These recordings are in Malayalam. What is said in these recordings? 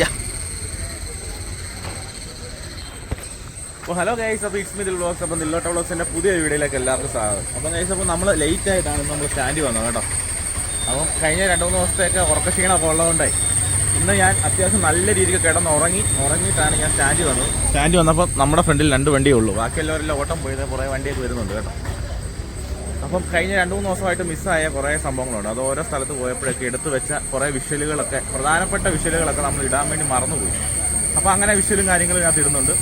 യാ അപ്പോൾ ഹലോ ഗൈസ് അപ്പോൾ ഇറ്റ്സ് മിതിൽ വ്ളോഗ്സ് അപ്പോൾ നില്ലോട്ട വ്ളോഗ്സിന്റെ പുതിയ വീഡിയോയിലേക്ക് എല്ലാവർക്കും സ്വാഗതം. അപ്പോൾ ഗൈസ് അപ്പോൾ നമ്മൾ ലേറ്റ് ആയിട്ടാണ് നമ്മൾ സ്റ്റാൻഡിൽ വന്നത് കേട്ടോ. അപ്പം കഴിഞ്ഞ രണ്ട് മൂന്ന് ദിവസത്തേക്ക് ഉറക്കക്ഷീണമൊക്കെ ഉള്ളതുകൊണ്ടേ ഇന്ന് ഞാൻ അത്യാവശ്യം നല്ല രീതിക്ക് കിടന്ന് ഉറങ്ങി ഉറങ്ങിയിട്ടാണ് ഞാൻ സ്റ്റാൻഡിൽ വന്നത്. സ്റ്റാൻഡിൽ വന്നപ്പോൾ നമ്മുടെ ഫ്രണ്ടിൽ രണ്ട് വണ്ടിയേ ഉള്ളൂ. ബാക്കി എല്ലാവരെല്ലാം ഓട്ടം പോയത് കുറേ വണ്ടിയൊക്കെ വരുന്നുണ്ട് കേട്ടോ. അപ്പം കഴിഞ്ഞ രണ്ട് മൂന്ന് ദിവസമായിട്ട് മിസ്സായ കുറേ സംഭവങ്ങളുണ്ട്. അത് ഓരോ സ്ഥലത്ത് പോയപ്പോഴൊക്കെ എടുത്തു വെച്ച കുറേ വിഷ്വലുകളൊക്കെ പ്രധാനപ്പെട്ട വിഷ്വലുകളൊക്കെ നമ്മൾ ഇടാൻ വേണ്ടി മറന്നുപോയി. അപ്പോൾ അങ്ങനെ വിഷ്വലും കാര്യങ്ങളും ഇതിനകത്ത് ഇടുന്നുണ്ട്.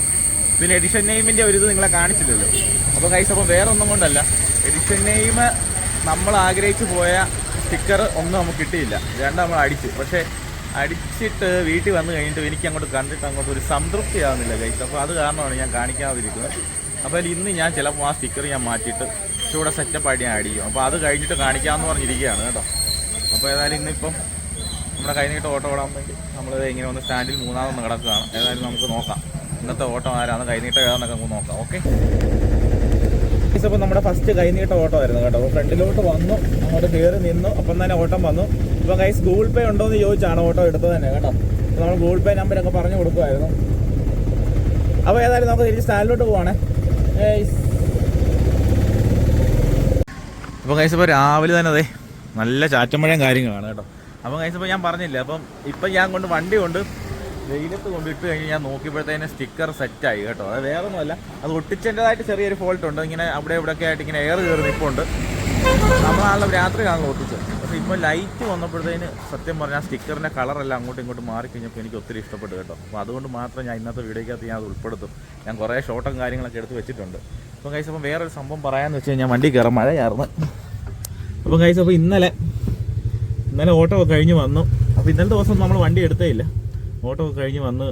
പിന്നെ എഡിഷൻ നെയിമിന്റെ ഒരു ഇത് നിങ്ങളെ കാണിച്ചില്ലല്ലോ. അപ്പോൾ കൈസ് അപ്പോൾ വേറെ ഒന്നും കൊണ്ടല്ല. എഡിഷൻ നെയിം നമ്മൾ ആഗ്രഹിച്ചു പോയ സ്റ്റിക്കർ ഒന്നും നമുക്ക് കിട്ടിയില്ല. രണ്ട് നമ്മൾ അടിച്ചു. പക്ഷേ അടിച്ചിട്ട് വീട്ടിൽ വന്നു കഴിഞ്ഞിട്ട് എനിക്ക് അങ്ങോട്ട് കണ്ടിട്ട് അങ്ങോട്ട് ഒരു സംതൃപ്തി ആവുന്നില്ല കൈസ് അപ്പോൾ അത് കാരണമാണ് ഞാൻ കാണിക്കാതിരിക്കുന്നത്. അപ്പോൾ ഇന്ന് ഞാൻ ചിലപ്പോൾ ആ സ്റ്റിക്കർ ഞാൻ മാറ്റിയിട്ട് ചൂടെ സെറ്റപ്പ് ആയിട്ട് ഞാൻ ചെയ്യും. അപ്പോൾ അത് കഴിഞ്ഞിട്ട് കാണിക്കാമെന്ന് പറഞ്ഞിരിക്കുകയാണ് കേട്ടോ. അപ്പോൾ ഏതായാലും ഇന്നിപ്പം നമ്മുടെ കൈ നീട്ട് ഓട്ടം ഓടാൻ വേണ്ടി നമ്മൾ ഇങ്ങനെ ഒന്ന് സ്റ്റാൻഡിൽ മൂന്നാമതൊന്ന് കിടക്കുകയാണ്. ഏതായാലും നമുക്ക് നോക്കാം. ഇന്നത്തെ ഓട്ടം ആരാണ് കൈനീട്ടം ഏതാണെന്നൊക്കെ നമുക്ക് നോക്കാം. ഓക്കെ ഇപ്പോൾ നമ്മുടെ ഫസ്റ്റ് കൈനീട്ട ഓട്ടം ആയിരുന്നു കേട്ടോ. അപ്പോൾ ഫ്രണ്ടിലോട്ട് വന്നു അങ്ങോട്ട് കയറി നിന്നു അപ്പം തന്നെ ഓട്ടം വന്നു. ഇപ്പം കൈസ് ഗൂഗിൾ പേ ഉണ്ടോ എന്ന് ചോദിച്ചാണ് ഓട്ടോ എടുത്തത് തന്നെ കേട്ടോ. അപ്പോൾ നമ്മൾ ഗൂഗിൾ പേ നമ്പരൊക്കെ പറഞ്ഞു കൊടുക്കുമായിരുന്നു അപ്പോൾ ഏതായാലും നമുക്ക് തിരിച്ച് സ്റ്റാൻഡിലോട്ട് പോവാണേ ഏയ്സ് അപ്പോൾ കഴിച്ചപ്പോൾ രാവിലെ തന്നെ അതെ നല്ല ചാറ്റമഴയും കാര്യങ്ങളാണ് കേട്ടോ. അപ്പം കഴിച്ചപ്പോൾ ഞാൻ പറഞ്ഞില്ല അപ്പം ഇപ്പം ഞാൻ കൊണ്ട് വണ്ടി കൊണ്ട് വെയിലത്ത് കൊണ്ട് ഇട്ട് കഴിഞ്ഞ് ഞാൻ നോക്കിയപ്പോഴത്തേന് സ്റ്റിക്കർ സെറ്റായി കേട്ടോ. അത് വേറെ ഒന്നുമല്ല അത് ഒട്ടിച്ചതിന്റെതായിട്ട് ചെറിയൊരു ഫോൾട്ട് ഉണ്ട്. ഇങ്ങനെ അവിടെ ഇവിടെയൊക്കെ ആയിട്ട് ഇങ്ങനെ എയർ കയറി നിൽപ്പുണ്ട് നമ്മളാണല്ലോ രാത്രി കാണുന്നത് ഒട്ടിച്ചത് പക്ഷേ ഇപ്പോൾ ലൈറ്റ് വന്നപ്പോഴത്തേന് സത്യം പറഞ്ഞാൽ സ്റ്റിക്കറിന്റെ കളറെല്ലാം അങ്ങോട്ടും ഇങ്ങോട്ടും മാറിക്കഴിഞ്ഞപ്പോൾ എനിക്ക് ഒത്തിരി ഇഷ്ടപ്പെട്ടു കേട്ടോ. അപ്പോൾ അതുകൊണ്ട് മാത്രം ഞാൻ ഇന്നത്തെ വീഡിയോക്കകത്ത് ഞാൻ അത് ഉൾപ്പെടുത്തും. ഞാൻ കുറേ ഷോട്ടും കാര്യങ്ങളൊക്കെ എടുത്ത് വെച്ചിട്ടുണ്ട്. അപ്പോൾ കഴിച്ചപ്പം വേറൊരു സംഭവം പറയാമെന്ന് വെച്ച് കഴിഞ്ഞാൽ വണ്ടി കയറാൻ മഴയായിരുന്നു അപ്പം കൈസ് അപ്പോൾ ഇന്നലെ ഇന്നലെ ഓട്ടോ കഴിഞ്ഞ് വന്നു. അപ്പോൾ ഇന്നലെ ദിവസം നമ്മൾ വണ്ടി എടുത്തേ ഇല്ല ഓട്ടോ കഴിഞ്ഞ് വന്ന്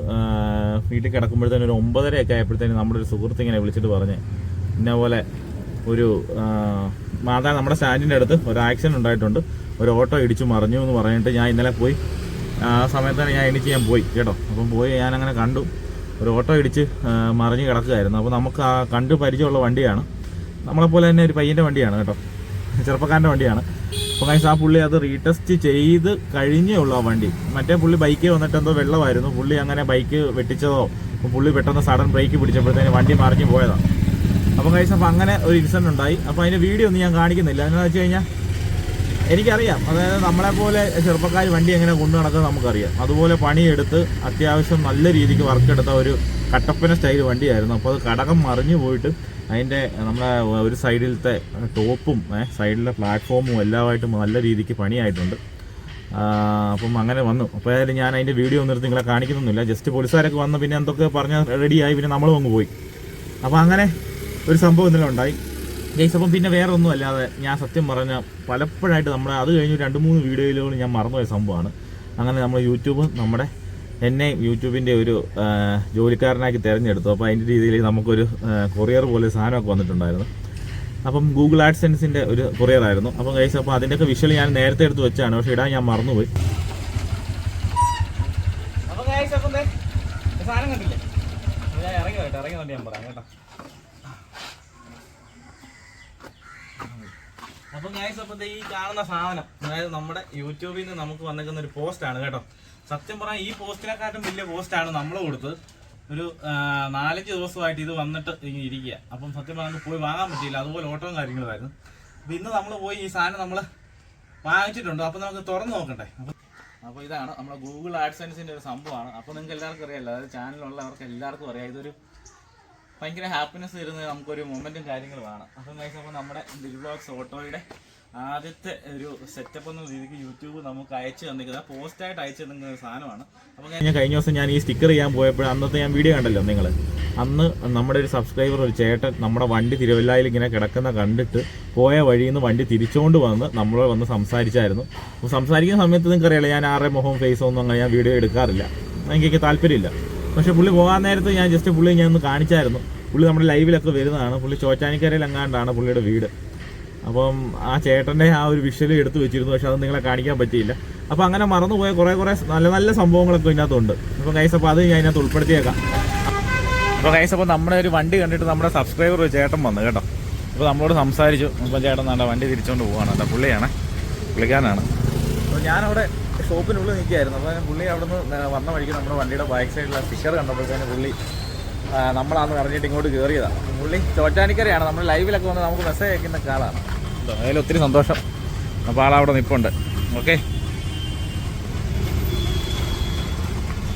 വീട്ടിൽ കിടക്കുമ്പോഴത്തേനും ഒരു ഒമ്പതരയൊക്കെ ആയപ്പോഴത്തേനും നമ്മുടെ ഒരു സുഹൃത്ത് ഇങ്ങനെ വിളിച്ചിട്ട് പറഞ്ഞ്. ഇന്ന പോലെ ഒരു മാതാ നമ്മുടെ സ്റ്റാൻഡിന്റെ അടുത്ത് ഒരു ആക്സിഡന്റ് ഉണ്ടായിട്ടുണ്ട്. ഒരു ഓട്ടോ ഇടിച്ചു മറിഞ്ഞു എന്ന് പറഞ്ഞിട്ട് ഞാൻ ഇന്നലെ പോയി. ആ സമയത്താണ് ഞാൻ എണീച്ച് ഞാൻ പോയി കേട്ടോ. അപ്പം പോയി ഞാൻ അങ്ങനെ കണ്ടു. ഒരു ഓട്ടോ ഇടിച്ച് മറിഞ്ഞ് കിടക്കുകയായിരുന്നു. അപ്പോൾ നമുക്ക് ആ കണ്ട് പരിചയമുള്ള വണ്ടിയാണ്. നമ്മളെപ്പോലെ തന്നെ ഒരു പയ്യന്റെ വണ്ടിയാണ് കേട്ടോ. ചെറുപ്പക്കാരന്റെ വണ്ടിയാണ്. അപ്പോൾ കൈസ് ആ പുള്ളി അത് റീടെസ്റ്റ് ചെയ്ത് കഴിഞ്ഞേ ഉള്ളൂ ആ വണ്ടി. മറ്റേ പുള്ളി ബൈക്ക് വന്നിട്ട് എന്തോ വെള്ളമായിരുന്നു. പുള്ളി അങ്ങനെ ബൈക്ക് വെട്ടിച്ചതോ പുള്ളി പെട്ടെന്ന് സഡൻ ബ്രേക്ക് പിടിച്ചപ്പോഴത്തേന് വണ്ടി മറിഞ്ഞ് പോയതാണ് അപ്പോൾ കൈസ് അപ്പോൾ അങ്ങനെ ഒരു ഇൻസിഡന്റ് ഉണ്ടായി. അപ്പോൾ അതിന്റെ വീഡിയോ ഒന്നും ഞാൻ കാണിക്കുന്നില്ല. എന്താണെന്ന് വെച്ച് കഴിഞ്ഞാൽ എനിക്കറിയാം. അതായത് നമ്മളെപ്പോലെ ചെറുപ്പക്കാർ വണ്ടി എങ്ങനെ കൊണ്ടു നടക്കുന്നത് നമുക്കറിയാം. അതുപോലെ പണിയെടുത്ത് അത്യാവശ്യം നല്ല രീതിക്ക് വർക്ക് എടുത്ത ഒരു കട്ടപ്പന സ്റ്റൈൽ വണ്ടിയായിരുന്നു. അപ്പോൾ അത് കടകം മറിഞ്ഞു പോയിട്ട് അതിന്റെ നമ്മുടെ ഒരു സൈഡിലത്തെ ടോപ്പും സൈഡിലെ പ്ലാറ്റ്ഫോമും എല്ലാമായിട്ടും നല്ല രീതിക്ക് പണിയായിട്ടുണ്ട്. അപ്പം അങ്ങനെ വന്നു. അപ്പോൾ ഏതായാലും ഞാൻ അതിന്റെ വീഡിയോ ഒന്നും നിങ്ങളെ കാണിക്കുന്നൊന്നുമില്ല. ജസ്റ്റ് പോലീസുകാരൊക്കെ വന്ന് പിന്നെ എന്തൊക്കെ പറഞ്ഞാൽ റെഡിയായി പിന്നെ നമ്മളും അങ്ങ് പോയി. അപ്പോൾ അങ്ങനെ ഒരു സംഭവം ഇന്നലെ ഉണ്ടായി. ഗൈസ് അപ്പം പിന്നെ വേറെ ഒന്നും അല്ലാതെ ഞാൻ സത്യം പറഞ്ഞ പലപ്പോഴായിട്ട് നമ്മുടെ അത് കഴിഞ്ഞ് രണ്ട് മൂന്ന് വീഡിയോയിലുകൾ ഞാൻ മറന്നുപോയ സംഭവമാണ്. അങ്ങനെ നമ്മൾ യൂട്യൂബ് നമ്മുടെ എന്നെ യൂട്യൂബിന്റെ ഒരു ജോലിക്കാരനാക്കി തിരഞ്ഞെടുത്തു. അപ്പോൾ അതിന്റെ രീതിയിൽ നമുക്കൊരു കൊറിയർ പോലെ സാധനമൊക്കെ വന്നിട്ടുണ്ടായിരുന്നു. അപ്പം ഗൂഗിൾ ആഡ്സെൻസിന്റെ ഒരു കൊറിയർ ആയിരുന്നു. അപ്പം ഗൈസ് അപ്പോൾ അതിന്റെയൊക്കെ വിഷ്വൽ ഞാൻ നേരത്തെ എടുത്ത് വെച്ചാണ്. പക്ഷേ ഇടാൻ ഞാൻ മറന്നുപോയി. സാധനം കണ്ടില്ലേ? ഞാൻ അപ്പം ഈ കാണുന്ന സാധനം അതായത് നമ്മുടെ യൂട്യൂബിൽ നിന്ന് നമുക്ക് വന്നിരിക്കുന്ന ഒരു പോസ്റ്റാണ് കേട്ടോ. സത്യം പറഞ്ഞാൽ ഈ പോസ്റ്റിനെക്കാട്ടും വലിയ പോസ്റ്റാണ് നമ്മൾ കൊടുത്തത്. ഒരു നാലഞ്ച് ദിവസമായിട്ട് ഇത് വന്നിട്ട് ഇങ്ങനെ ഇരിക്കുക അപ്പം സത്യം പറഞ്ഞാൽ പോയി വാങ്ങാൻ പറ്റിയില്ല. അതുപോലെ ഓട്ടവും കാര്യങ്ങളുമായിരുന്നു. അപ്പം ഇന്ന് നമ്മൾ പോയി ഈ സാധനം നമ്മൾ വാങ്ങിച്ചിട്ടുണ്ട്. അപ്പം നമുക്ക് തുറന്ന് നോക്കണ്ടേ? അപ്പോൾ ഇതാണ് നമ്മുടെ ഗൂഗിൾ ആഡ്സൻസിന്റെ ഒരു സംഭവമാണ്. അപ്പോൾ നിങ്ങൾക്ക് എല്ലാവർക്കും അറിയാമല്ലോ അതായത് ചാനലുള്ളവർക്ക് എല്ലാവർക്കും അറിയാം. ഇതൊരു ഭയങ്കര ഹാപ്പിനെസ് തരുന്ന നമുക്കൊരു മൊമെന്റും കാര്യങ്ങളുമാണ്. അപ്പം guys, അപ്പോൾ നമ്മുടെ ഡിൽബ്ലോഗ്സ് ഓട്ടോയുടെ ആദ്യത്തെ ഒരു സെറ്റപ്പ് എന്ന രീതിക്ക് യൂട്യൂബ് നമുക്ക് അയച്ചു തന്നിരിക്കുന്നത്. പോസ്റ്റായിട്ട് അയച്ചു തന്നിരിക്കുന്ന ഒരു സാധനമാണ്. അപ്പോൾ ഞാൻ കഴിഞ്ഞ ദിവസം ഞാൻ ഈ സ്റ്റിക്കർ ചെയ്യാൻ പോയപ്പോൾ അന്നത്തെ ഞാൻ വീഡിയോ കണ്ടല്ലോ നിങ്ങൾ അന്ന് നമ്മുടെ ഒരു സബ്സ്ക്രൈബർ ഒരു ചേട്ടൻ നമ്മുടെ വണ്ടി തിരുവല്ലായിൽ ഇങ്ങനെ കിടക്കുന്ന കണ്ടിട്ട് പോയ വഴിയിൽ നിന്ന് വണ്ടി തിരിച്ചുകൊണ്ട് വന്ന് നമ്മളോട് വന്ന് സംസാരിച്ചായിരുന്നു. അപ്പോൾ സംസാരിക്കുന്ന സമയത്ത് നിങ്ങൾക്ക് അറിയാലോ ഞാൻ ആരുടെ മുഖവും ഫേസോ ഒന്നും അങ്ങനെ ഞാൻ വീഡിയോ എടുക്കാറില്ല. എനിക്ക് താല്പര്യമില്ല. പക്ഷേ പുള്ളി പോകാൻ നേരത്ത് ഞാൻ ജസ്റ്റ് പുള്ളി ഞാൻ ഒന്ന് കാണിച്ചായിരുന്നു. പുള്ളി നമ്മുടെ ലൈവിലൊക്കെ വരുന്നതാണ്. പുള്ളി ചോറ്റാനിക്കരയിൽ എങ്ങാണ്ടാണ് പുള്ളിയുടെ വീട്. അപ്പം ആ ചേട്ടന്റെ ആ ഒരു വിഷ്വൽ എടുത്തു വെച്ചിരുന്നു. പക്ഷെ അത് നിങ്ങളെ കാണിക്കാൻ പറ്റിയില്ല. അപ്പോൾ അങ്ങനെ മറന്നുപോയ കുറേ കുറേ നല്ല നല്ല സംഭവങ്ങളൊക്കെ ഇതിനകത്തുണ്ട്. അപ്പോൾ കൈസ് അപ്പോൾ അത് ഞാൻ അതിനകത്ത് ഉൾപ്പെടുത്തിയേക്കാം. അപ്പോൾ കൈസ് അപ്പോൾ നമ്മുടെ ഒരു വണ്ടി കണ്ടിട്ട് നമ്മുടെ സബ്സ്ക്രൈബർ ഒരു ചേട്ടൻ വന്നു കേട്ടോ. അപ്പോൾ നമ്മളോട് സംസാരിച്ചു. അപ്പം ചേട്ടൻ നാണ്ട വണ്ടി തിരിച്ചുകൊണ്ട് പോവാണ്. അല്ല പുള്ളിയാണ്. പുള്ളിക്കാനാണ് അപ്പോൾ ഞാനവിടെ ഷോപ്പിനുള്ളിൽ നിൽക്കുകയായിരുന്നു. അപ്പോൾ പുള്ളി അവിടെ നിന്ന് വന്ന വഴിക്ക് നമ്മുടെ വണ്ടിയുടെ ബാക്ക് സൈഡിലെ സ്റ്റിക്കർ കണ്ടപ്പോഴത്തേന് പുള്ളി നമ്മളാന്ന് പറഞ്ഞിട്ട് ഇങ്ങോട്ട് കയറിയതാണ് പുള്ളി ചോറ്റാനിക്കരയാണ്. നമ്മൾ ലൈവിലൊക്കെ വന്ന് നമുക്ക് മെസ്സേജ് അയക്കുന്ന ആളാണ് അതിൽ ഒത്തിരി സന്തോഷം. അപ്പോൾ ആളവിടെ നിൽപ്പുണ്ട് ഓക്കെ?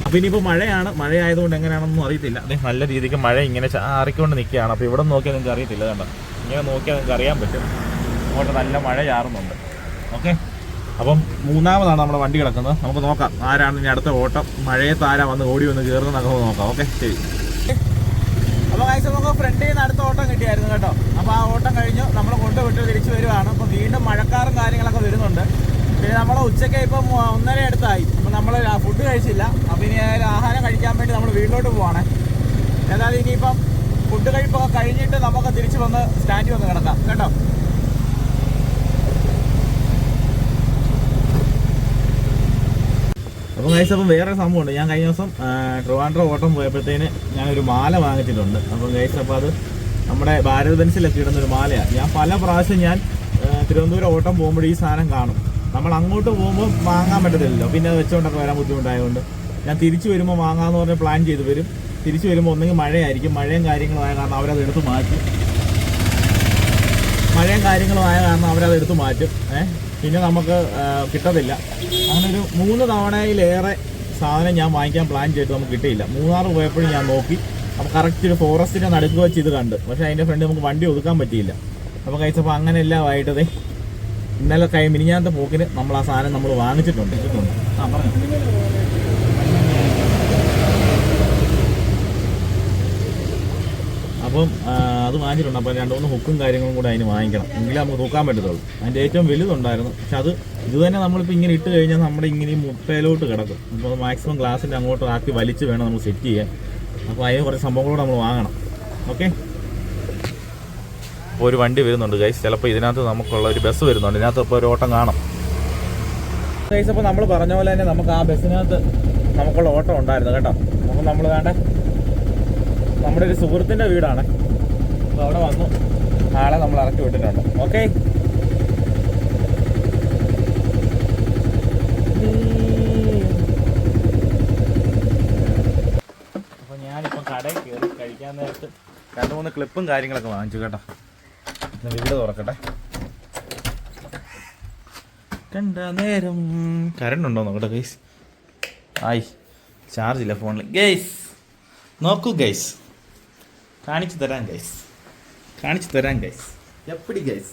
അപ്പോൾ ഇനിയിപ്പോൾ മഴയാണ്. ആയതുകൊണ്ട് എങ്ങനെയാണെന്നൊന്നും അറിയത്തില്ല. അതെ നല്ല രീതിക്ക് മഴ ഇങ്ങനെ ചാറിക്കൊണ്ട് നിൽക്കുകയാണ്. അപ്പോൾ ഇവിടെ നോക്കിയാൽ നിങ്ങൾക്ക് അറിയത്തില്ല കണ്ടോ? ഇങ്ങനെ നോക്കിയാൽ നിങ്ങൾക്ക് അറിയാൻ പറ്റും. അങ്ങോട്ട് നല്ല മഴ ചാറുന്നുണ്ട്. ഓക്കെ? അപ്പം മൂന്നാമതാണ് നമ്മുടെ വണ്ടി കിടക്കുന്നത്. നമുക്ക് നോക്കാം. ആരാണ് ഇനി അടുത്ത ഓട്ടം? മഴയത്ത് ആരാ വന്ന് ഓടി വന്ന് കയറുന്നത് നമുക്ക് നോക്കാം. ഓക്കെ? ശരി. കാഴ്ച നമുക്ക് ഫ്രണ്ടിൽ നിന്ന് അടുത്ത ഓട്ടം കിട്ടിയായിരുന്നു കേട്ടോ. അപ്പോൾ ആ ഓട്ടം കഴിഞ്ഞു. നമ്മൾ കൊണ്ടുവിട്ട് തിരിച്ചു വരുവാണ്. അപ്പോൾ വീണ്ടും മഴക്കാറും കാര്യങ്ങളൊക്കെ വരുന്നുണ്ട്. പിന്നെ നമ്മൾ ഉച്ചയ്ക്ക് ഇപ്പം ഒന്നര അടുത്തായി. അപ്പോൾ നമ്മൾ ഫുഡ് കഴിച്ചില്ല. അപ്പോൾ ഇനി ആഹാരം കഴിക്കാൻ വേണ്ടി നമ്മൾ വീട്ടിലോട്ട് പോവാണ്. ഏതായാലും ഇനിയിപ്പം ഫുഡ് കഴിപ്പൊക്കെ കഴിഞ്ഞിട്ട് നമുക്ക് തിരിച്ചു വന്ന് സ്റ്റാൻഡിൽ വന്ന് കിടക്കാം. കേട്ടോ? ഗൈസ് അപ്പം വേറെ സംഭവമുണ്ട്. ഞാൻ കഴിഞ്ഞ ദിവസം ട്രിവാൻഡ്രോ ഓട്ടം പോയപ്പോഴത്തേന് ഞാനൊരു മാല വാങ്ങിച്ചിട്ടുണ്ട്. അപ്പം ഗൈസ് അപ്പോൾ അത് നമ്മുടെ ഭാരത് ബെൻസിലൊക്കെ ഇടുന്നൊരു മാലയാണ്. ഞാൻ പല പ്രാവശ്യം ഞാൻ തിരുവനന്തപുരം ഓട്ടം പോകുമ്പോൾ ഈ സാധനം കാണും. നമ്മൾ അങ്ങോട്ട് പോകുമ്പോൾ വാങ്ങാൻ പറ്റത്തില്ലല്ലോ. പിന്നെ അത് വെച്ചുകൊണ്ടൊക്കെ വരാൻ ബുദ്ധിമുട്ടായതുകൊണ്ട് ഞാൻ തിരിച്ചു വരുമ്പോൾ വാങ്ങാമെന്ന് പറഞ്ഞ് പ്ലാൻ ചെയ്ത് വരും. തിരിച്ചു വരുമ്പോൾ ഒന്നെങ്കിൽ മഴയായിരിക്കും. മഴയും കാര്യങ്ങളും ആയ കാരണം അവരത് എടുത്ത് മാറ്റും. മഴയും കാര്യങ്ങളും ആയ കാരണം അവരത് എടുത്ത് മാറ്റും. ഏഹ് പിന്നെ നമുക്ക് കിട്ടത്തില്ല. അങ്ങനെ ഒരു മൂന്ന് തവണയിലേറെ സാധനം ഞാൻ വാങ്ങിക്കാൻ പ്ലാൻ ചെയ്തിട്ട് നമുക്ക് കിട്ടിയില്ല. മൂന്നാറ് പോയപ്പോഴും ഞാൻ നോക്കി. അപ്പോൾ കറക്റ്റ് ഒരു ഫോറസ്റ്റിന്റെ നടുക്ക് വെച്ച് ഇത് കണ്ട്. പക്ഷേ അതിന്റെ ഫ്രണ്ട് നമുക്ക് വണ്ടി ഒതുക്കാൻ പറ്റിയില്ല. അപ്പോൾ കഴിച്ചപ്പോൾ അങ്ങനെ എല്ലാം ഇന്നലെ കൈ മിനിഞ്ഞാത്ത പോക്കിന് നമ്മൾ ആ സാധനം നമ്മൾ വാങ്ങിച്ചിട്ടുണ്ട്. ആ പറഞ്ഞു. അപ്പം അത് വാങ്ങിച്ചിട്ടുണ്ട് അപ്പം രണ്ട് മൂന്ന് ഹുക്കും കാര്യങ്ങളും കൂടെ അതിന് വാങ്ങിക്കണം. എങ്കിലേ നമുക്ക് തൂക്കാൻ പറ്റത്തുള്ളൂ. അതിന്റെ ഏറ്റവും വലുതുണ്ടായിരുന്നു. പക്ഷെ അത് ഇത് തന്നെ നമ്മളിപ്പോൾ ഇങ്ങനെ ഇട്ട് കഴിഞ്ഞാൽ നമ്മുടെ ഇങ്ങനെ മുട്ടയിലോട്ട് കിടക്കും. അപ്പോൾ മാക്സിമം ഗ്ലാസിന്റെ അങ്ങോട്ട് ആക്കി വലിച്ച് വേണം നമ്മൾ സെറ്റ് ചെയ്യാൻ. അപ്പോൾ അതിന് കുറച്ച് സംഭവങ്ങളോട് നമ്മൾ വാങ്ങണം. ഓക്കെ ഇപ്പോൾ ഒരു വണ്ടി വരുന്നുണ്ട് ഗൈസ് ചിലപ്പോൾ ഇതിനകത്ത് നമുക്കുള്ള ഒരു ബസ് വരുന്നുണ്ട്. ഇതിനകത്ത് ഇപ്പോൾ ഒരു ഓട്ടം കാണാം. ഗൈസ് അപ്പോൾ നമ്മൾ പറഞ്ഞ പോലെ തന്നെ നമുക്ക് ആ ബസ്സിനകത്ത് നമുക്കുള്ള ഓട്ടം ഉണ്ടായിരുന്നു കേട്ടോ. അപ്പോൾ നമ്മൾ വേണ്ട നമ്മുടെ ഒരു സുഹൃത്തിന്റെ വീടാണ്. അപ്പോൾ അവിടെ വന്നു. ആളെ നമ്മൾ ഇറക്കി വിട്ടിട്ടുണ്ട്. ഓക്കെ? അപ്പോൾ ഞാനിപ്പോൾ കടയിൽ കയറി കഴിക്കാൻ നേരത്ത് രണ്ട് മൂന്ന് ക്ലിപ്പും കാര്യങ്ങളൊക്കെ വാങ്ങിച്ചു കേട്ടോ. വീട് തുറക്കട്ടെ. കണ്ട നേരം. കറണ്ട് ഉണ്ടോ നോക്കട്ടെ ഗൈസ് ആയി. ചാർജ് ഇല്ല ഫോണിൽ. ഗൈസ് നോക്കൂ ഗൈസ് കാണിച്ചു തരാം ഗൈസ് കാണിച്ചു തരാം ഗൈസ് എപ്പടി ഗൈസ്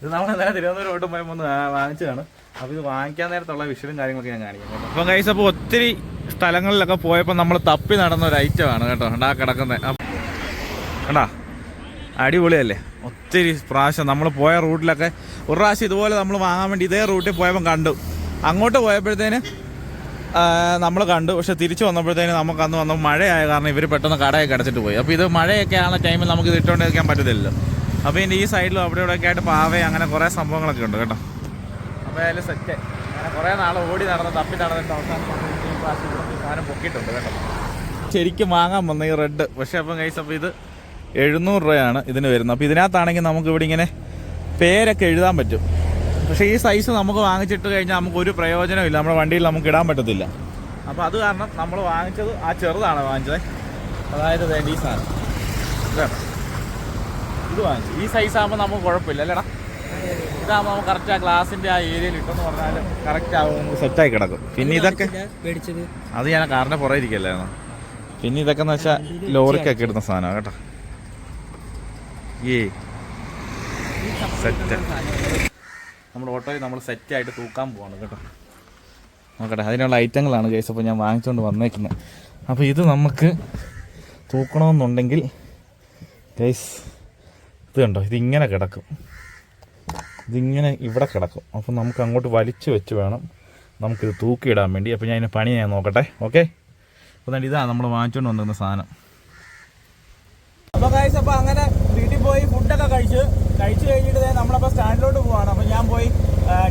ഇത് നമ്മൾ നേരെ തിരുവനന്തപുരം ഓട്ടം പോയപ്പോൾ ഒന്ന് വാങ്ങിച്ചതാണ്. അപ്പോൾ ഇത് വാങ്ങിക്കാൻ നേരത്തുള്ള വിഷയം കാര്യങ്ങളൊക്കെ ഞാൻ കാണിക്കാം അപ്പൊ അപ്പം ഗൈസ് അപ്പോൾ ഒത്തിരി സ്ഥലങ്ങളിലൊക്കെ പോയപ്പോൾ നമ്മൾ തപ്പി നടന്ന ഒരു ഐറ്റമാണ് കേട്ടോ. ഉണ്ടാ കിടക്കുന്നത് കണ്ടാ? അടിപൊളിയല്ലേ? ഒത്തിരി പ്രാവശ്യം നമ്മൾ പോയ റൂട്ടിലൊക്കെ ഒരു പ്രാവശ്യം ഇതുപോലെ നമ്മൾ വാങ്ങാൻ വേണ്ടി ഇതേ റൂട്ടിൽ പോയപ്പോൾ കണ്ടു. അങ്ങോട്ട് പോയപ്പോഴത്തേന് നമ്മൾ കണ്ടു. പക്ഷെ തിരിച്ചു വന്നപ്പോഴത്തേന് നമുക്ക് അന്ന് വന്ന മഴയായ കാരണം ഇവർ പെട്ടെന്ന് കടയൊക്കെ അടച്ചിട്ട് പോയി. അപ്പോൾ ഇത് മഴയൊക്കെ ആണ് ടൈമിൽ നമുക്ക് ഇത് ഇട്ടുകൊണ്ട് പറ്റത്തില്ലല്ലോ. അപ്പോൾ ഇതിന്റെ ഈ സൈഡിലും അവിടെ ഇവിടെയൊക്കെ ആയിട്ട് പാവ അങ്ങനെ കുറേ സംഭവങ്ങളൊക്കെ ഉണ്ട് കേട്ടോ. അപ്പോൾ അതിൽ സെറ്റ് അങ്ങനെ കുറേ നാൾ ഓടി നടന്ന് തപ്പി നടന്നിട്ട് അവസാനം സാധനം പൊക്കിയിട്ടുണ്ട് കേട്ടോ. ശരിക്കും വാങ്ങാൻ വന്ന ഈ റെഡ്. പക്ഷെ അപ്പം കൈസ് അപ്പോൾ ഇത് എഴുന്നൂറ് രൂപയാണ് ഇതിന് വരുന്നത്. അപ്പോൾ ഇതിനകത്താണെങ്കിൽ നമുക്ക് ഇവിടെ ഇങ്ങനെ പേരൊക്കെ എഴുതാൻ പറ്റും. പക്ഷേ ഈ സൈസ് നമുക്ക് വാങ്ങിച്ചിട്ട് കഴിഞ്ഞാൽ നമുക്ക് ഒരു പ്രയോജനമില്ല നമ്മുടെ വണ്ടിയിൽ നമുക്ക് ഇടാൻ പറ്റത്തില്ല. അപ്പോൾ അത് കാരണം നമ്മൾ വാങ്ങിച്ചത് ആ ചെറുതാണ് വാങ്ങിച്ചത്. അതായത് വേണ്ട ഈ സാധനം. ഇത്. വാങ്ങിച്ചു. ഈ സൈസ് ആകുമ്പോൾ നമുക്ക് കുഴപ്പമില്ല അല്ലേടാ? ഇതാകുമ്പോൾ നമുക്ക് കറക്റ്റ് ആ ഗ്ലാസിന്റെ ആ ഏരിയയിൽ ഇട്ടെന്ന് പറഞ്ഞാൽ കറക്റ്റ് ആകും നമുക്ക് സെറ്റായി കിടക്കും. പിന്നെ ഇതൊക്കെ അത് ഞാൻ കാറിന്റെ പുറകെ ഇരിക്കല്ലായിരുന്നു. പിന്നെ ഇതൊക്കെ എന്ന് വെച്ചാൽ ലോറിക്കൊക്കെ ഇടുന്ന സാധനമാണ് കേട്ടോ. ഏ സെറ്റ് നമ്മുടെ ഓട്ടോയിൽ നമ്മൾ സെറ്റ് ആയിട്ട് തൂക്കാൻ പോവാണ് കേട്ടോ. നോക്കട്ടെ അതിനുള്ള ഐറ്റങ്ങളാണ് കേസ് അപ്പോൾ ഞാൻ വാങ്ങിച്ചുകൊണ്ട് വന്നേക്കുന്നത് അപ്പോൾ ഇത് നമുക്ക് തൂക്കണമെന്നുണ്ടെങ്കിൽ കേസ് ഇത് കണ്ടോ ഇതിങ്ങനെ കിടക്കും. ഇതിങ്ങനെ ഇവിടെ കിടക്കും. അപ്പോൾ നമുക്ക് അങ്ങോട്ട് വലിച്ചു വെച്ച് വേണം നമുക്കിത് തൂക്കിയിടാൻ വേണ്ടി. അപ്പോൾ ഞാൻ ഇതിന് പണി ഞാൻ നോക്കട്ടെ ഓക്കെ അപ്പോൾ ഇതാണ് നമ്മൾ വാങ്ങിച്ചുകൊണ്ട് വന്നിരുന്ന സാധനം. അപ്പോൾ കഴിച്ച് അപ്പോൾ അങ്ങനെ വീട്ടിൽ പോയി ഫുഡൊക്കെ കഴിച്ച് കഴിച്ചു കഴിഞ്ഞിട്ട് നമ്മളപ്പോ സ്റ്റാൻഡിലോട്ട് പോവാണ്. അപ്പോൾ ഞാൻ പോയി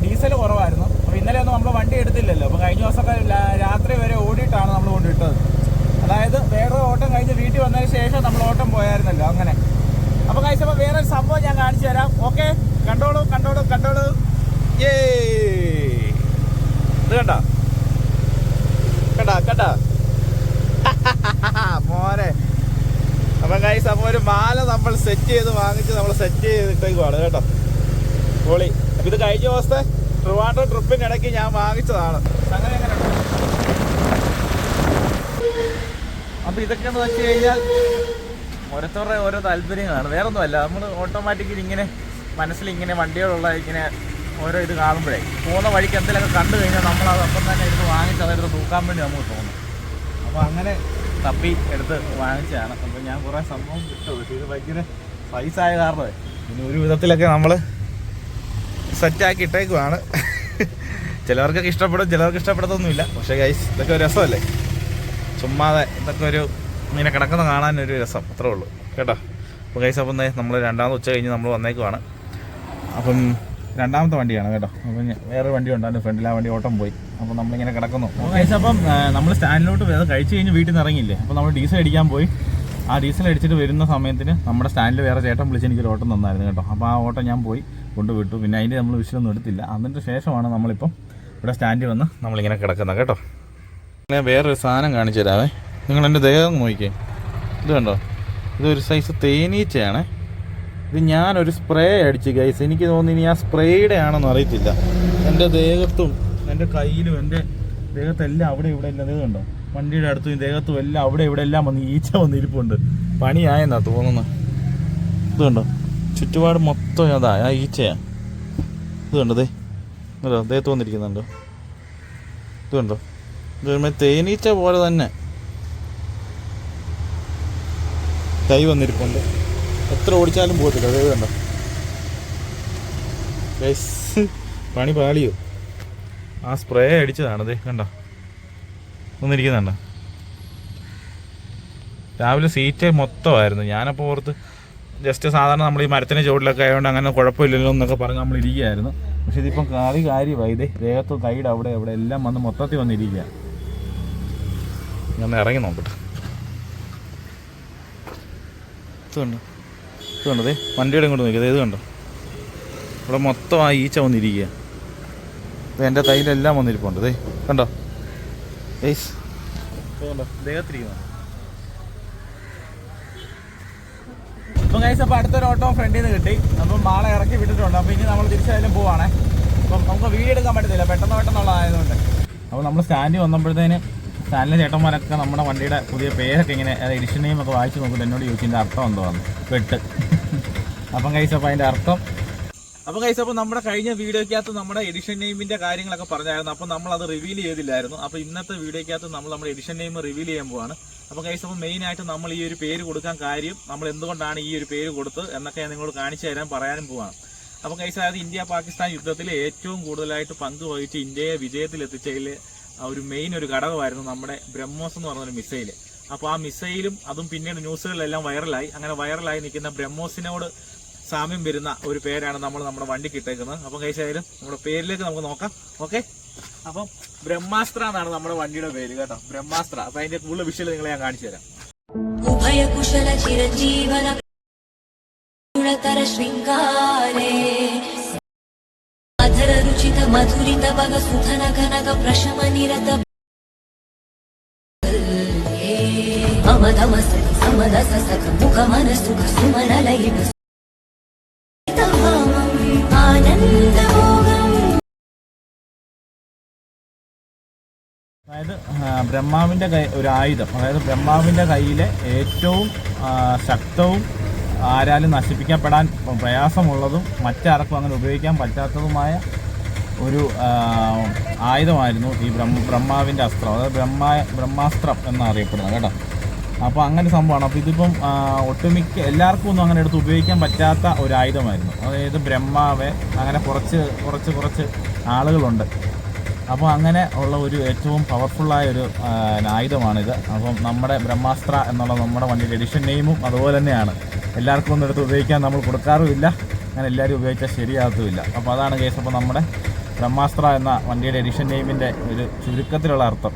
ഡീസൽ കുറവായിരുന്നു. അപ്പോൾ ഇന്നലെ ഒന്നും നമ്മൾ വണ്ടി എടുത്തില്ലല്ലോ. അപ്പോൾ കഴിഞ്ഞ ദിവസമൊക്കെ രാത്രി വരെ ഓടിയിട്ടാണ് നമ്മൾ കൊണ്ടിട്ടത്. അതായത് വേറൊരു ഓട്ടം കഴിഞ്ഞ് വീട്ടിൽ വന്നതിന് ശേഷം നമ്മൾ ഓട്ടം പോയായിരുന്നല്ലോ അങ്ങനെ. അപ്പോൾ കഴിച്ചപ്പോൾ വേറൊരു സംഭവം ഞാൻ കാണിച്ചു തരാം. ഓക്കെ കണ്ടോളൂ കണ്ടോളൂ കണ്ടോളൂ. ഏ ഇത് കണ്ട? കണ്ട കണ്ട? മോനെ. അപ്പൊ കൈസ് അപ്പൊ ഒരു മാല നമ്മൾ സെറ്റ് ചെയ്ത് വാങ്ങിച്ച് നമ്മൾ സെറ്റ് ചെയ്തിട്ടേക്കുവാണ് കേട്ടോ. പൊളി. അപ്പൊ ഇത് കഴിഞ്ഞ ദിവസത്തെ ട്രിവാൻഡ്രം ട്രിപ്പിന്റെ ഇടയ്ക്ക് ഞാൻ വാങ്ങിച്ചതാണ്. അങ്ങനെ എങ്ങനെ അപ്പൊ ഇതൊക്കെ എന്ന് വെച്ച് കഴിഞ്ഞാൽ ഓരോരുത്തരുടെ ഓരോ താല്പര്യങ്ങളാണ്. വേറെ ഒന്നുമല്ല നമ്മൾ ഓട്ടോമാറ്റിക്കലി ഇങ്ങനെ മനസ്സിൽ ഇങ്ങനെ വണ്ടികളുള്ള ഇങ്ങനെ ഓരോ ഇത് കാണുമ്പോഴേ പോകുന്ന വഴിക്ക് എന്തെങ്കിലുമൊക്കെ കണ്ടു കഴിഞ്ഞാൽ നമ്മൾ അത് അപ്പം തന്നെ എടുത്ത് വാങ്ങിച്ച് അതെടുത്ത് തൂക്കാൻ വേണ്ടി നമുക്ക് തോന്നും. അപ്പോൾ അങ്ങനെ തപ്പി എടുത്ത് വാങ്ങിച്ചതാണ്. അപ്പോൾ ഞാൻ കുറേ സംഭവം കിട്ടും പക്ഷേ ഇത് ഭയങ്കര പൈസ ആയ കാരണമേ. പിന്നെ ഒരു വിധത്തിലൊക്കെ നമ്മൾ സെറ്റാക്കി ഇട്ടേക്കുവാണ്. ചിലവർക്കൊക്കെ ഇഷ്ടപ്പെടും ചിലവർക്ക് ഇഷ്ടപ്പെടത്തൊന്നുമില്ല. പക്ഷേ ഗൈസ് ഇതൊക്കെ ഒരു രസമല്ലേ? ചുമ്മാതെ ഇതൊക്കെ ഒരു ഇങ്ങനെ കിടക്കുന്ന കാണാൻ ഒരു രസം. അത്രേ ഉള്ളൂ. കേട്ടോ? അപ്പോൾ ഗൈസ് അപ്പം നമ്മൾ രണ്ടാമത് ഉച്ച കഴിഞ്ഞ് നമ്മൾ വന്നേക്കുവാണ്. അപ്പം രണ്ടാമത്തെ വണ്ടിയാണ് കേട്ടോ. അപ്പം വേറെ വണ്ടി ഉണ്ടായിരുന്നു ഫ്രണ്ടിൽ ആ വണ്ടി ഓട്ടം പോയി. അപ്പോൾ നമ്മളിങ്ങനെ കിടക്കുന്നു. അപ്പം നമ്മൾ സ്റ്റാൻഡിലോട്ട് വേറെ കഴിച്ച് കഴിഞ്ഞ് വീട്ടിൽ നിന്ന് ഇറങ്ങിയില്ലേ? അപ്പോൾ നമ്മൾ ഡീസൽ അടിക്കാൻ പോയി. ആ ഡീസൽ അടിച്ചിട്ട് വരുന്ന സമയത്തിന് നമ്മുടെ സ്റ്റാൻഡിൽ വേറെ ചേട്ടൻ വിളിച്ച് എനിക്കൊരു ഓട്ടം തന്നായിരുന്നു കേട്ടോ. അപ്പോൾ ആ ഓട്ടം ഞാൻ പോയി കൊണ്ടുവിട്ടു. പിന്നെ അതിന്റെ നമ്മൾ വിഷയമൊന്നും എടുത്തില്ല. അതിന്റെ ശേഷമാണ് നമ്മളിപ്പം ഇവിടെ സ്റ്റാൻഡിൽ വന്ന് നമ്മളിങ്ങനെ കിടക്കുന്നത് കേട്ടോ. ഞാൻ വേറൊരു സാധനം കാണിച്ചു തരാവേ. നിങ്ങൾ എന്റെ ദേഹം നോക്കിയേ ഇത് കണ്ടോ? ഇതൊരു സൈസ് തേനീച്ചയാണേ. ഇത് ഞാനൊരു സ്പ്രേ അടിച്ച് ഗൈസ് എനിക്ക് തോന്നി ഇനി ആ സ്പ്രേയുടെ ആണെന്ന് അറിയത്തില്ല. എന്റെ ദേഹത്തും എന്റെ കയ്യിലും എന്റെ ദേഹത്തെല്ലാം അവിടെ ഇവിടെ എല്ലാം ഇതുണ്ടോ വണ്ടിയുടെ അടുത്തും ദേഹത്തും എല്ലാം അവിടെ ഇവിടെ എല്ലാം വന്ന് ഈച്ച വന്നിരിപ്പുണ്ട് പണിയായെന്നാ തോന്നുന്നത് ഇതുണ്ടോ ചുറ്റുപാട് മൊത്തം അതാ ആ ഈച്ചയാ. ഇത് കണ്ടോ ദേ? കണ്ടോ ദേഹത്ത് വന്നിരിക്കുന്നുണ്ടോ. ഇതുണ്ടോ ഇത് തേനീച്ച പോലെ തന്നെ. കൈ വന്നിരിപ്പുണ്ട്. എത്ര ഓടിച്ചാലും പോകത്തില്ല. അതേ വേണ്ട പണി പാളിയോ? ആ സ്പ്രേ അടിച്ചതാണ്. അതെ കണ്ടോ. ഒന്നിരിക്കുന്നുണ്ട രാവിലെ സീറ്റ് മൊത്തമായിരുന്നു. ഞാനപ്പോൾ ഓർത്ത് ജസ്റ്റ് സാധാരണ നമ്മൾ ഈ മരത്തിന്റെ ചുവട്ടിലൊക്കെ ആയതുകൊണ്ട് അങ്ങനെ കുഴപ്പമില്ലല്ലോ എന്നൊക്കെ പറഞ്ഞ് നമ്മൾ ഇരിക്കുകയായിരുന്നു. പക്ഷെ ഇതിപ്പം കാറി കാര്യമായി. ഇതേ ദേഹത്ത് തൈഡ് അവിടെ അവിടെ എല്ലാം വന്ന് മൊത്തത്തിൽ വന്നിരിക്കുക. ഞാൻ ഇറങ്ങി നോക്കട്ടെ. ഇത് കണ്ടോ ഇത് കണ്ടതേ വണ്ടിയുടെ ഇങ്ങോട്ട് നോക്കിയത് ഇത് കണ്ടോ? ഇവിടെ മൊത്തം ആ ഈച്ച വന്നിരിക്കുക ഇത് എന്റെ തൈലെല്ലാം വന്നിരിപ്പുണ്ട് ദേ കണ്ടോ? ഏയ്സ് കണ്ടോ ദേഹത്തിരിക്കുന്നു അപ്പം അടുത്തൊരു ഓട്ടോ ഫ്രണ്ടിൽ നിന്ന് കിട്ടി. അപ്പം മാളെ ഇറക്കി വിട്ടിട്ടുണ്ട്. അപ്പോൾ ഇനി നമ്മൾ തിരിച്ചായാലും പോവാണേ. അപ്പം നമുക്ക് വീഡിയോ എടുക്കാൻ പറ്റത്തില്ല. പെട്ടെന്ന് പെട്ടെന്നുള്ളതായതുകൊണ്ട്. അപ്പോൾ നമ്മൾ സ്റ്റാൻഡിൽ വന്നപ്പോഴത്തേന് സ്റ്റാൻഡിലെ ചേട്ടന്മാരൊക്കെ നമ്മുടെ വണ്ടിയുടെ പുതിയ പേരൊക്കെ ഇങ്ങനെ എഡിഷൻ നെയിം ഒക്കെ വായിച്ച് നോക്കുമ്പോൾ എന്നോട് ചോദിച്ചതിന്റെ അർത്ഥം എന്തോ വന്നു വെട്ട്. അപ്പം കഴിച്ചപ്പോൾ അതിന്റെ അർത്ഥം. അപ്പോൾ കൈസ് അപ്പോൾ നമ്മുടെ കഴിഞ്ഞ വീഡിയോക്കകത്ത് നമ്മുടെ എഡിഷൻ നെയിമിന്റെ കാര്യങ്ങളൊക്കെ പറഞ്ഞായിരുന്നു. അപ്പോൾ നമ്മൾ അത് റിവീൽ ചെയ്തില്ലായിരുന്നു. അപ്പോൾ ഇന്നത്തെ വീഡിയോക്കകത്ത് നമ്മൾ നമ്മുടെ എഡിഷൻ നെയിം റിവീൽ ചെയ്യാൻ പോവാണ്. അപ്പോൾ കൈസ് അപ്പോൾ മെയിനായിട്ട് നമ്മൾ ഈ ഒരു പേര് കൊടുക്കാൻ കാര്യം നമ്മൾ എന്തുകൊണ്ടാണ് ഈ ഒരു പേര് കൊടുത്ത് എന്നൊക്കെ ഞാൻ നിങ്ങളോട് കാണിച്ചു തരാൻ പറയാനും പോവാണ്. അപ്പോൾ കൈസ് അതായത് ഇന്ത്യ പാകിസ്ഥാൻ യുദ്ധത്തിൽ ഏറ്റവും കൂടുതലായിട്ട് പങ്ക് വഹിച്ച് ഇന്ത്യയെ വിജയത്തിലെത്തിച്ചതിൽ ഒരു മെയിൻ ഒരു ഘടകമായിരുന്നു നമ്മുടെ ബ്രഹ്മോസ് എന്ന് പറഞ്ഞൊരു മിസൈൽ അപ്പോൾ ആ മിസൈലും അതും പിന്നീട് ന്യൂസുകളിലെല്ലാം വൈറലായി അങ്ങനെ വൈറലായി നിൽക്കുന്ന ബ്രഹ്മോസിനോട് സാമ്യം വരുന്ന ഒരു പേരാണ് നമ്മൾ നമ്മുടെ വണ്ടിക്ക് ഇട്ടേക്കുന്നത് അപ്പം കഴിച്ചായാലും നമ്മുടെ പേരിലേക്ക് നമുക്ക് നോക്കാം. ഓക്കെ അപ്പം ബ്രഹ്മാസ്ത്ര എന്നാണ് നമ്മുടെ വണ്ടിയുടെ പേര് കേട്ടോ. ബ്രഹ്മാസ്ത്ര. അപ്പം അതിന്റെ കൂടുതൽ വിഷയം നിങ്ങളെ ഞാൻ കാണിച്ചു തരാം. ഉഭയകുശല ചിരഞ്ജീവന ശൃംഗാരേ. ಮಿಳಿತ ಮಧುರಿತ ಬಗ ಸುಧನ ಘನಗ ಪ್ರಶಮ അതായത് ബ്രഹ്മാവിന്റെ കൈ ഒരു ആയുധം. അതായത് ബ്രഹ്മാവിന്റെ കയ്യിലെ ഏറ്റവും ശക്തവും ആരാലും നശിപ്പിക്കപ്പെടാൻ പ്രയാസമുള്ളതും മറ്റാർക്കും അങ്ങനെ ഉപയോഗിക്കാൻ പറ്റാത്തതുമായ ഒരു ആയുധമായിരുന്നു ഈ ബ്രഹ്മ ബ്രഹ്മാവിന്റെ അസ്ത്രം. അതായത് ബ്രഹ്മ ബ്രഹ്മാസ്ത്രം എന്നറിയപ്പെടുന്നത് കേട്ടോ. അപ്പോൾ അങ്ങനെ സംഭവമാണ്. അപ്പോൾ ഇതിപ്പം ഒട്ടുമിക്ക എല്ലാവർക്കും ഒന്നും അങ്ങനെ എടുത്ത് ഉപയോഗിക്കാൻ പറ്റാത്ത ഒരു ആയുധമായിരുന്നു. അതായത് ബ്രഹ്മാവ് അങ്ങനെ കുറച്ച് കുറച്ച് കുറച്ച് ആളുകളുണ്ട്. അപ്പോൾ അങ്ങനെ ഉള്ള ഒരു ഏറ്റവും പവർഫുള്ളായ ഒരു ആയുധമാണിത്. അപ്പം നമ്മുടെ ബ്രഹ്മാസ്ത്ര എന്നുള്ള നമ്മുടെ വണ്ടിയുടെ എഡിഷൻ നെയിമും അതുപോലെ തന്നെയാണ്. എല്ലാവർക്കും ഒന്നും എടുത്ത് ഉപയോഗിക്കാൻ നമ്മൾ കൊടുക്കാറുമില്ല. അങ്ങനെ എല്ലാവരും ഉപയോഗിച്ചാൽ ശരിയാകത്തുമില്ല. അപ്പോൾ അതാണ് കേസ് അപ്പോൾ നമ്മുടെ ബ്രഹ്മാസ്ത്ര എന്ന വണ്ടിയുടെ എഡിഷൻ നെയിമിന്റെ ഒരു ചുരുക്കത്തിലുള്ള അർത്ഥം.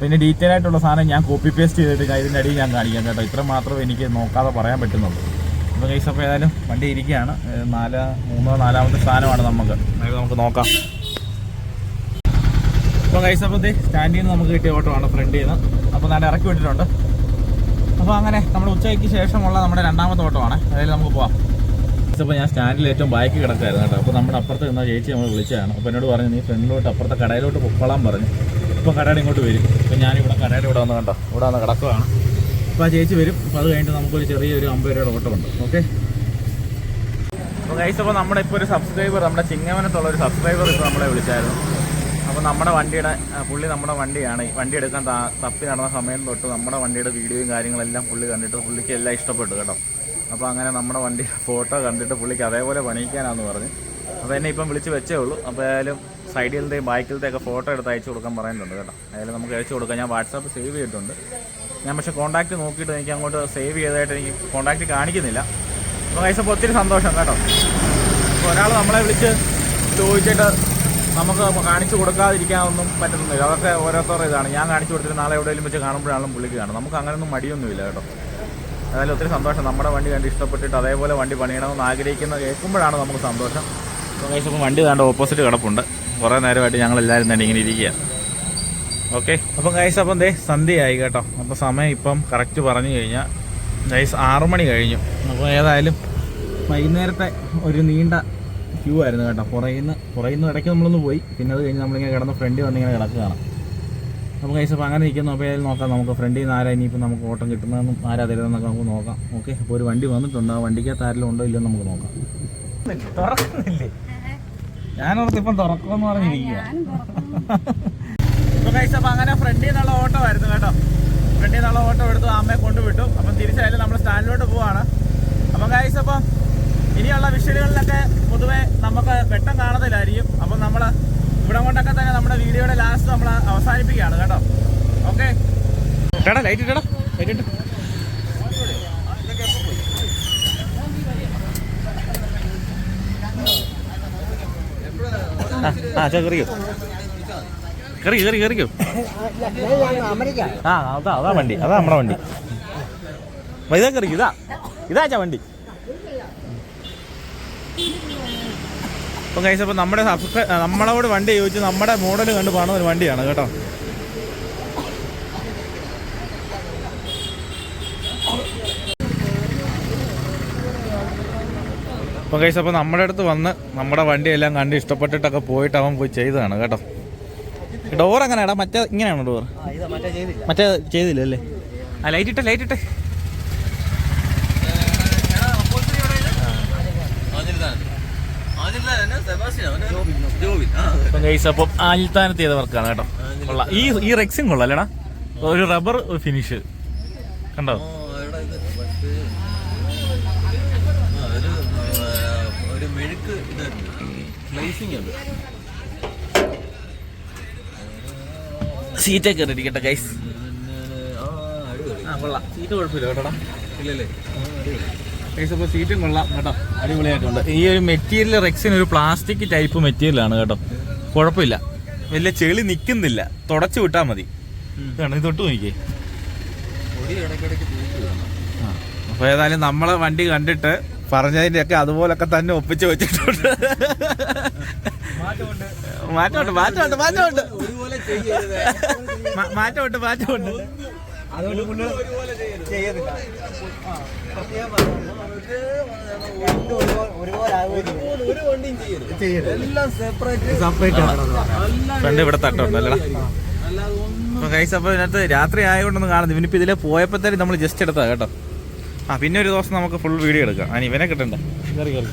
പിന്നെ ഡീറ്റെയിൽ ആയിട്ടുള്ള സാധനം ഞാൻ കോപ്പി പേസ്റ്റ് ചെയ്തിട്ട് ഇതിന്റെ അടിയിൽ ഞാൻ കാണിക്കാം കേട്ടോ. ഇത്ര മാത്രമേ എനിക്ക് നോക്കാതെ പറയാൻ പറ്റുന്നുള്ളൂ. അപ്പോൾ കേസ് അപ്പോൾ ഏതായാലും വണ്ടി ഇരിക്കുകയാണ്. നാല മൂന്നോ നാലാമത്തെ സ്ഥാനമാണ് നമുക്ക്. നമുക്ക് നോക്കാം. അപ്പോൾ കൈസ് അപ്പോൾ സ്റ്റാൻഡിൽ നിന്ന് നമുക്ക് കിട്ടിയ ഓട്ടോ ആണ് ഫ്രണ്ടിൽ നിന്ന് അപ്പോൾ ഞാൻ ഇറക്കി വിട്ടിട്ടുണ്ട്. അപ്പോൾ അങ്ങനെ നമ്മുടെ ഉച്ചയ്ക്ക് ശേഷമുള്ള നമ്മുടെ രണ്ടാമത്തെ ഓട്ടോ ആണ്. അതായത് നമുക്ക് പോവാം. ഇപ്പോൾ ഞാൻ സ്റ്റാൻഡിൽ ഏറ്റവും ബാക്കി കിടക്കായിരുന്നു കേട്ടോ. അപ്പോൾ നമ്മുടെ അപ്പുറത്ത് നിന്ന ചേച്ചി നമ്മൾ വിളിച്ചതാണ്. അപ്പോൾ എന്നോട് പറഞ്ഞു നീ ഫ്രണ്ടിലോട്ട് അപ്പുറത്തെ കടയിലോട്ട് പൊക്കോളാൻ പറഞ്ഞു. ഇപ്പോൾ കടയുടെ ഇങ്ങോട്ട് വരും. അപ്പോൾ ഞാനിവിടെ കടയുടെ ഇവിടെ വന്ന് കണ്ടോ? ഇവിടെ വന്ന് കിടക്കുകയാണ് അപ്പോൾ ആ ചേച്ചി വരും. അപ്പോൾ അത് കഴിഞ്ഞിട്ട് നമുക്കൊരു ചെറിയൊരു അമ്പത് രൂപയുടെ ഓട്ടമുണ്ട്. ഓക്കെ? അപ്പോൾ കൈസ് അപ്പോൾ നമ്മുടെ ഇപ്പോൾ ഒരു സബ്സ്ക്രൈബർ നമ്മുടെ ചിങ്ങവനത്തുള്ള ഒരു സബ്സ്ക്രൈബർ ഇപ്പോൾ നമ്മളെ വിളിച്ചായിരുന്നു. അപ്പോൾ നമ്മുടെ വണ്ടിയുടെ പുള്ളി നമ്മുടെ വണ്ടിയാണ്. വണ്ടി എടുക്കാൻ തപ്പി നടന്ന സമയം തൊട്ട് നമ്മുടെ വണ്ടിയുടെ വീഡിയോയും കാര്യങ്ങളെല്ലാം പുള്ളി കണ്ടിട്ട് പുള്ളിക്ക് എല്ലാം ഇഷ്ടപ്പെട്ടു കേട്ടോ. അപ്പോൾ അങ്ങനെ നമ്മുടെ വണ്ടി ഫോട്ടോ കണ്ടിട്ട് പുള്ളിക്ക് അതേപോലെ പണിയിക്കാനാന്ന് പറഞ്ഞ്. അപ്പോൾ എന്നെ ഇപ്പം വിളിച്ച് വെച്ചേ ഉള്ളൂ. അപ്പോൾ ഏതായാലും സൈഡിലത്തെയും ബാക്കിലത്തെയൊക്കെ ഫോട്ടോ എടുത്ത് അയച്ചു കൊടുക്കാൻ പറയുന്നുണ്ട് കേട്ടോ. ഏതായാലും നമുക്ക് അയച്ചു കൊടുക്കാം. ഞാൻ വാട്സാപ്പ് സേവ് ചെയ്തിട്ടുണ്ട്. ഞാൻ പക്ഷേ കോൺടാക്റ്റ് നോക്കിയിട്ട് എനിക്ക് അങ്ങോട്ട് സേവ് ചെയ്തതായിട്ട് എനിക്ക് കോൺടാക്റ്റ് കാണിക്കുന്നില്ല. അപ്പോൾ കൈസ് അപ്പോൾ ഒത്തിരി സന്തോഷം കേട്ടോ. അപ്പോൾ ഒരാൾ നമ്മളെ വിളിച്ച് ചോദിച്ചിട്ട് നമുക്ക് കാണിച്ചു കൊടുക്കാതിരിക്കാനൊന്നും പറ്റുന്നില്ല അതൊക്കെ ഓരോരുത്തരുടെ ഇതാണ്. ഞാൻ കാണിച്ചു കൊടുത്തിട്ട് നാളെ എവിടെയെങ്കിലും വെച്ച് കാണുമ്പോഴാണ് പുള്ളിക്ക് കാണും. നമുക്ക് അങ്ങനെയൊന്നും മടിയൊന്നുമില്ല കേട്ടോ. അതായത് ഒത്തിരി സന്തോഷം. നമ്മുടെ വണ്ടി കണ്ട് ഇഷ്ടപ്പെട്ടിട്ട് അതേപോലെ വണ്ടി പണിയണമെന്ന് ആഗ്രഹിക്കുന്ന കേൾക്കുമ്പോഴാണ് നമുക്ക് സന്തോഷം. അപ്പോൾ വണ്ടി താണ്ട് ഓപ്പോസിറ്റ് കിടപ്പുണ്ട്. കുറേ നേരമായിട്ട് ഞങ്ങൾ എല്ലാവരും തന്നെ ഇങ്ങനെ ഇരിക്കുക ഓക്കെ അപ്പം ഗൈസ് അപ്പം ദേ സന്ധ്യയായി കേട്ടോ. അപ്പോൾ സമയം ഇപ്പം കറക്റ്റ് പറഞ്ഞു കഴിഞ്ഞാൽ ഗൈസ് ആറു മണി കഴിഞ്ഞു. അപ്പോൾ ഏതായാലും വൈകുന്നേരത്തെ ഒരു നീണ്ട ക്യൂ ആയിരുന്നു കേട്ടോ. പുറയിൽ നിന്ന് ഇടയ്ക്ക് നമ്മളൊന്ന് പോയി. പിന്നെ അത് കഴിഞ്ഞ് നമ്മളിങ്ങനെ കിടന്ന് ഫ്രണ്ട് വന്നിങ്ങനെ കിടക്കുകയാണ്. അപ്പോൾ കൈസ് അപ്പോൾ അങ്ങനെ നിൽക്കുന്നു അപ്പോൾ ഏതായാലും നോക്കാം. നമുക്ക് ഫ്രണ്ടിൽ നിന്ന് ആരാ ഇനിയിപ്പോൾ നമുക്ക് ഓട്ടം കിട്ടുന്നതെന്നും ആരാ തരുന്നതെന്നൊക്കെ നമുക്ക് നോക്കാം. ഓക്കെ അപ്പോൾ ഒരു വണ്ടി വന്നിട്ടുണ്ട്? ആ വണ്ടിക്കകത്ത് ആരെങ്കിലും ഉണ്ടോ? ഇല്ലയോ നമുക്ക് നോക്കാം. തുറക്കുന്നില്ലേ? ഞാനോർത്ത് ഇപ്പം തുറക്കുമെന്ന് പറഞ്ഞിരിക്കുക ഇപ്പൊ കഴിച്ച അപ്പൊ അങ്ങനെ ഫ്രണ്ടിൽ നിന്നുള്ള ഓട്ടോ ആയിരുന്നു കേട്ടോ. ഫ്രണ്ടിൽ നിന്നുള്ള ഓട്ടോ എടുത്ത് അമ്മയെ കൊണ്ടുവിട്ടു അപ്പം തിരിച്ചായാലും നമ്മൾ സ്റ്റാൻഡിലോട്ട് പോവാണ്. അപ്പം കഴിച്ച അപ്പം ഇനിയുള്ള വിഷലുകളിലൊക്കെ പൊതുവെ നമുക്ക് വെട്ടം കാണത്തില്ലായിരിക്കും അപ്പം നമ്മൾ ഇവിടെ കൊണ്ടൊക്കെ തന്നെ നമ്മുടെ വീഡിയോയുടെ ലാസ്റ്റ് നമ്മൾ അവസാനിപ്പിക്കുകയാണ് കേട്ടോ. ഓക്കെ കേടാ ലൈറ്റ് ഇട്ടടാ ലൈറ്റ് ഇട്ട്. ആ ചോ കറിയോ കറി കറി കറിക്കോ ആ അതാ അതാ വണ്ടി അതാ നമ്മുടെ വണ്ടി. ഇതാ കറിക്കും ഇതാ. ഇതാ ചാ വണ്ടി. ഇപ്പം അപ്പോൾ നമ്മുടെ സബ്സ്ക്രൈ നമ്മളോട് വണ്ടി ചോദിച്ച് നമ്മുടെ മോഡൽ കണ്ട് പോകണ ഒരു വണ്ടിയാണ് കേട്ടോ. അപ്പം അപ്പോൾ നമ്മുടെ അടുത്ത് വന്ന് നമ്മുടെ വണ്ടിയെല്ലാം കണ്ട് ഇഷ്ടപ്പെട്ടിട്ടൊക്കെ പോയിട്ട് അവൻ പോയി ചെയ്തതാണ് കേട്ടോ. ഡോർ എങ്ങനെയാടാ മറ്റേ ഇങ്ങനെയാണോ ഡോർ മറ്റേ ചെയ്തില്ല. അല്ലേ? ആ ലൈറ്റ് ഇട്ടെ ലൈറ്റ് ഇട്ടെ ഇപ്പം ഗൈസ് അപ്പം ആൽത്താനത്ത് ചെയ്ത വർക്കാണ് കേട്ടോ. കൊള്ളാം. ഈ ഈ റെക്സിങ് കൊള്ളാം അല്ലേടാ? ഒരു റബ്ബർ ഫിനിഷ് കണ്ടോ? ഒരു മെഴുക്ക് ഇത് ഗ്ലേസിംഗ് ഉണ്ട്. സീറ്റൊക്കെ കയറിയിരിക്കട്ടെ ഗൈസ് കൊള്ളാം. സീറ്റ് കുഴപ്പമില്ല കേട്ടോടാ. ഇല്ലല്ലേ? അപ്പോൾ സീറ്റും കൊള്ളാം കേട്ടോ അടിപൊളിയായിട്ടുണ്ട്. ഈ ഒരു മെറ്റീരിയൽ റെക്സിന് ഒരു പ്ലാസ്റ്റിക് ടൈപ്പ് മെറ്റീരിയലാണ് കേട്ടോ. കുഴപ്പമില്ല. വലിയ ചെളി നിൽക്കുന്നില്ല തുടച്ചു വിട്ടാൽ മതി. ഇതാണ് ഇത് തൊട്ട് നോക്കിയേ. അപ്പോൾ ഏതായാലും നമ്മളെ വണ്ടി കണ്ടിട്ട് പറഞ്ഞതിന്റെ ഒക്കെ അതുപോലൊക്കെ തന്നെ ഒപ്പിച്ച് വെച്ചിട്ടുണ്ട്. മാറ്റമുണ്ട്. മാറ്റമുണ്ട് മാറ്റമുണ്ട് മാറ്റമുണ്ട് മാറ്റമുണ്ട്. അതുകൊണ്ട് പുള്ളി ഫ്രണ്ട് ഇവിടെ കൈസ് അപ്പോൾ ഇതിനകത്ത് രാത്രി ആയതുകൊണ്ടൊന്നും കാണുന്നു ഇവനിപ്പോൾ ഇതിലെ പോയപ്പോഴത്തേനും നമ്മൾ ജസ്റ്റ് എടുത്താ കേട്ടോ. ആ പിന്നെ ഒരു ദിവസം നമുക്ക് ഫുൾ വീഡിയോ എടുക്കാം. ആ ഇവനെ കിട്ടണ്ട? കയറി കയറി